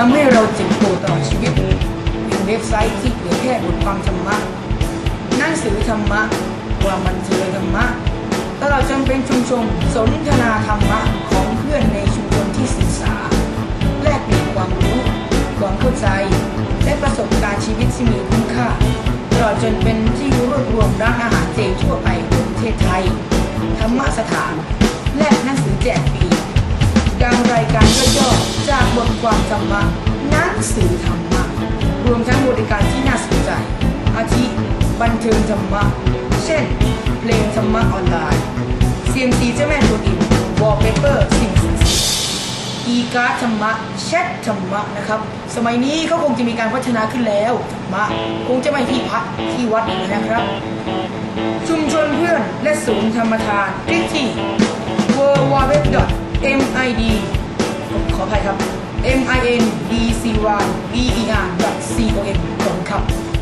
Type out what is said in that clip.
ทำให้เราเจ็บปวดตลอดชีวิตเป็นเว็บไซต์ที่เผยแพร่บทความธรรมะหนังสือธรรมะความบันเทิงธรรมะตลอดจนเป็นชุมชนสนทนาธรรมะของเพื่อนในชุมชนที่ศึกษา แลกเปลี่ยนความรู้ความเข้าใจ และประสบการณ์ชีวิตที่มีคุณค่าตลอดจนเป็นที่รวบรวมร้านอาหารเจทั่วไปทั่วประเทศไทยธรรมสถาน ความธรรมะหนังสือธรรมะรวมทั้งบริการที่น่าสนใจ อาทิบันเทิงธรรมะ เช่น เพลงธรรมะออนไลน์เซียมซีเจ้าแม่ตัวดินวอลเปเปอร์สิ่งสิทธิ์อีการ์ดธรรมะแชทธรรมะนะครับ สมัยนี้เขาคงจะมีการพัฒนาขึ้นแล้วธรรมะคงจะไม่ที่พักที่วัดอย่างนี้นะครับ ชุมชนเพื่อนและศูนย์ธรรมทานคลิกที่ w w w m i d ขออภัยครับ M I N E C Y V E R dot